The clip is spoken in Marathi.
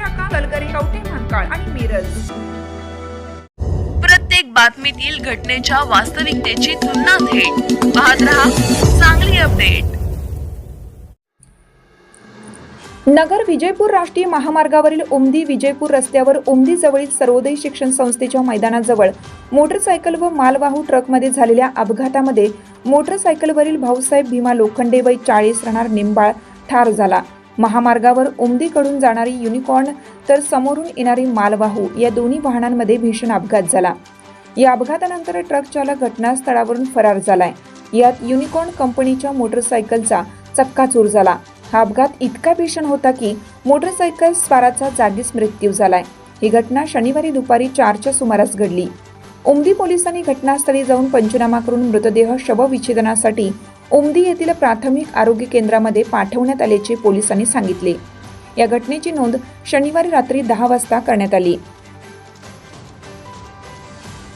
शाखा कलगरी कवठे महांकाळ आणि मिरज. प्रत्येक बातमीतील घटनेच्या वास्तविकतेची तुलना थेट. पाहत रहा चांगली अपडेट. नगर विजयपूर राष्ट्रीय महामार्गावरील उमदी विजयपूर रस्त्यावर उमदी जवळील सर्वोदय शिक्षण संस्थेच्या मैदानाजवळ मोटरसायकल व मालवाहू ट्रकमध्ये झालेल्या अपघातामध्ये मोटरसायकलवरील भाऊसाहेब भीमा लोखंडे वय चाळीस राहणार निंबाळ ठार झाला. महामार्गावर उमदीकडून जाणारी युनिकॉर्न तर समोरून येणारी मालवाहू या दोन्ही वाहनांमध्ये भीषण अपघात झाला. या अपघातानंतर ट्रक चालक घटनास्थळावरून फरार झालाय. यात युनिकॉर्न कंपनीच्या मोटरसायकलचा चक्काचूर झाला. हा अपघात इतका भीषण होता की मोटरसायकल स्वाराचा जागीच मृत्यू झालाय. ही घटना शनिवारी दुपारी चारच्या सुमारास घडली. उमदी पोलिसांनी घटनास्थळी जाऊन पंचनामा करून मृतदेह शवविच्छेदनासाठी उमदी येथील प्राथमिक आरोग्य केंद्रामध्ये पाठवण्यात आल्याचे पोलिसांनी सांगितले. या घटनेची नोंद शनिवारी रात्री दहा वाजता करण्यात आली.